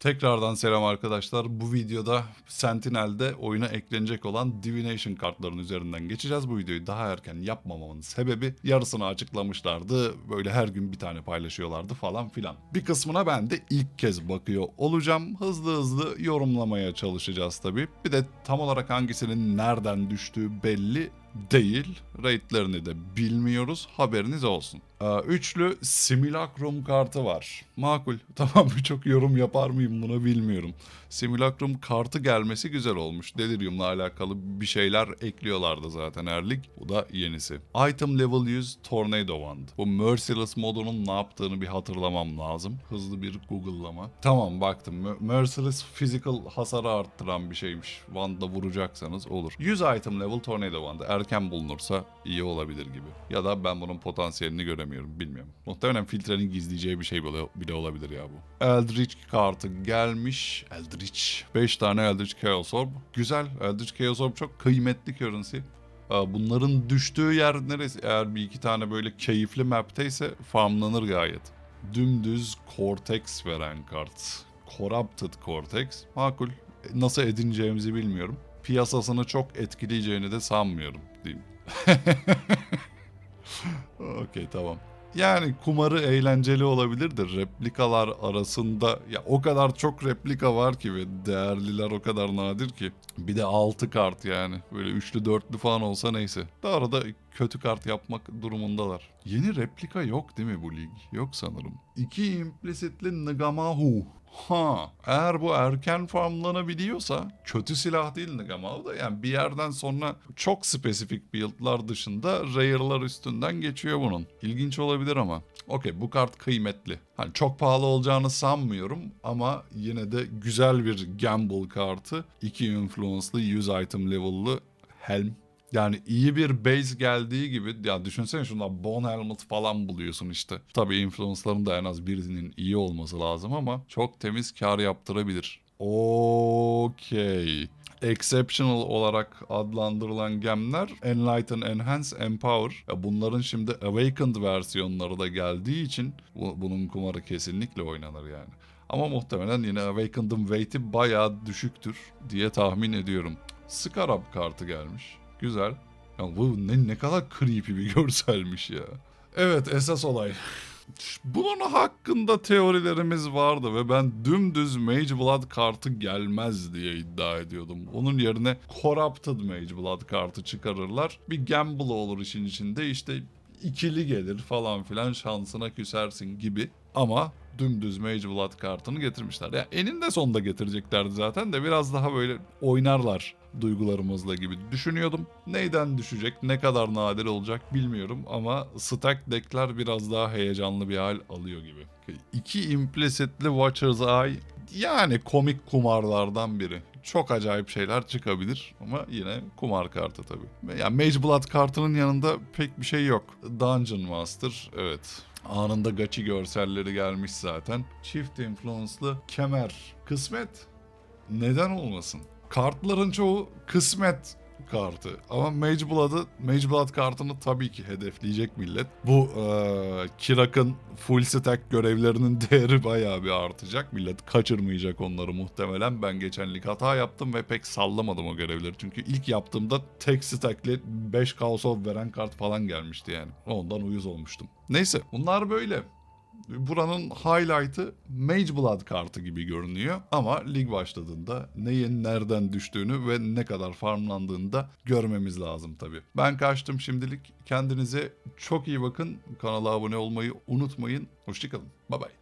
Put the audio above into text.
Tekrardan selam arkadaşlar. Bu videoda Sentinel'de oyuna eklenecek olan Divination kartların üzerinden geçeceğiz. Bu videoyu daha erken yapmamamın sebebi yarısını açıklamışlardı. Böyle her gün bir tane paylaşıyorlardı falan filan. Bir kısmına ben de ilk kez bakıyor olacağım. Hızlı hızlı yorumlamaya çalışacağız tabii. Bir de tam olarak hangisinin nereden düştüğü belli değil. Rate'lerini de bilmiyoruz. Haberiniz olsun. Ee, üçlü Simulacrum kartı var. Makul. Tamam birçok yorum yapar mıyım buna bilmiyorum. Simulacrum kartı gelmesi güzel olmuş. Delirium'la alakalı bir şeyler ekliyorlardı zaten her lig. Bu da yenisi. Item level 100 Tornado Wand. Bu Merciless modunun ne yaptığını bir hatırlamam lazım. Hızlı bir Google'lama. Tamam baktım. Mer- Merciless physical hasarı arttıran bir şeymiş. Wand'la vuracaksanız olur. 100 item level Tornado Wand. Erken bulunursa iyi olabilir gibi. Ya da ben bunun potansiyelini göremiyorum. Bilmiyorum. Muhtemelen filtrenin gizleyeceği bir şey bile, olabilir ya bu. Eldritch kartı gelmiş. Eldritch. 5 tane Eldritch Chaos Orb. Güzel. Eldritch Chaos Orb çok kıymetli currency. Aa, Bunların düştüğü yer neresi? Eğer bir iki tane böyle keyifli map'teyse farmlanır gayet. Dümdüz Cortex veren kart. Corrupted Cortex. Makul. Nasıl edineceğimizi bilmiyorum. Piyasasını çok etkileyeceğini de sanmıyorum diyeyim. Okey tamam. Yani kumarı eğlenceli olabilirdir. Replikalar arasında ya o kadar çok replika var ki ve değerliler o kadar nadir ki. Bir de 6 kart yani. Böyle üçlü dörtlü falan olsa neyse. Daha arada kötü kart yapmak durumundalar. Yeni replika yok değil mi bu lig? Yok sanırım. İki implicitli Nigamahu. Ha, eğer bu erken farmlanabiliyorsa kötü silah değil Nigamahu da yani bir yerden sonra çok spesifik build'lar dışında rare'lar üstünden geçiyor bunun. İlginç olabilir ama. Okey bu kart kıymetli. Hani çok pahalı olacağını sanmıyorum ama yine de güzel bir gamble kartı. 2 influence'lı 100 item level'lı helm yani iyi bir base geldiği gibi ya düşünsene şundan Bone Helmet falan buluyorsun işte. Tabii influence'ların da en az birinin iyi olması lazım ama çok temiz kar yaptırabilir. Okey. Exceptional olarak adlandırılan gemler Enlighten, Enhance, Empower. Bunların şimdi Awakened versiyonları da geldiği için bu- bunun kumarı kesinlikle oynanır yani. Ama muhtemelen yine Awakened'ın weight'i bayağı düşüktür diye tahmin ediyorum. Scarab kartı gelmiş. Güzel. Ya bu ne, ne kadar creepy bir görselmiş ya. Evet esas olay. Bunun hakkında teorilerimiz vardı ve ben dümdüz Mage Blood kartı gelmez diye iddia ediyordum. Onun yerine Corrupted Mage Blood kartı çıkarırlar. Bir gamble olur işin içinde işte ikili gelir falan filan şansına küsersin gibi. Ama dümdüz Mage Blood kartını getirmişler. Ya eninde sonunda getireceklerdi zaten de biraz daha böyle oynarlar duygularımızla gibi düşünüyordum. Neyden düşecek, ne kadar nadir olacak bilmiyorum ama stack deckler biraz daha heyecanlı bir hal alıyor gibi. İki implicitli Watcher's Eye yani komik kumarlardan biri. Çok acayip şeyler çıkabilir ama yine kumar kartı tabii. Yani Mage Blood kartının yanında pek bir şey yok. Dungeon Master evet. Anında gachi görselleri gelmiş zaten. Çift influence'lı kemer. Kısmet. Neden olmasın? Kartların çoğu kısmet kartı. Ama Mage Blood'ı, Mage Blood kartını tabii ki hedefleyecek millet. Bu eee Kirak'ın full stack görevlerinin değeri bayağı bir artacak. Millet kaçırmayacak onları muhtemelen. Ben geçen lig hata yaptım ve pek sallamadım o görevleri. Çünkü ilk yaptığımda tek stack'li 5 Chaos Orb veren kart falan gelmişti yani. Ondan uyuz olmuştum. Neyse bunlar böyle. Buranın highlight'ı Mage Blood kartı gibi görünüyor ama lig başladığında neyin nereden düştüğünü ve ne kadar farmlandığını da görmemiz lazım tabii. Ben kaçtım şimdilik. Kendinize çok iyi bakın. Kanala abone olmayı unutmayın. Hoşçakalın. Bye bye.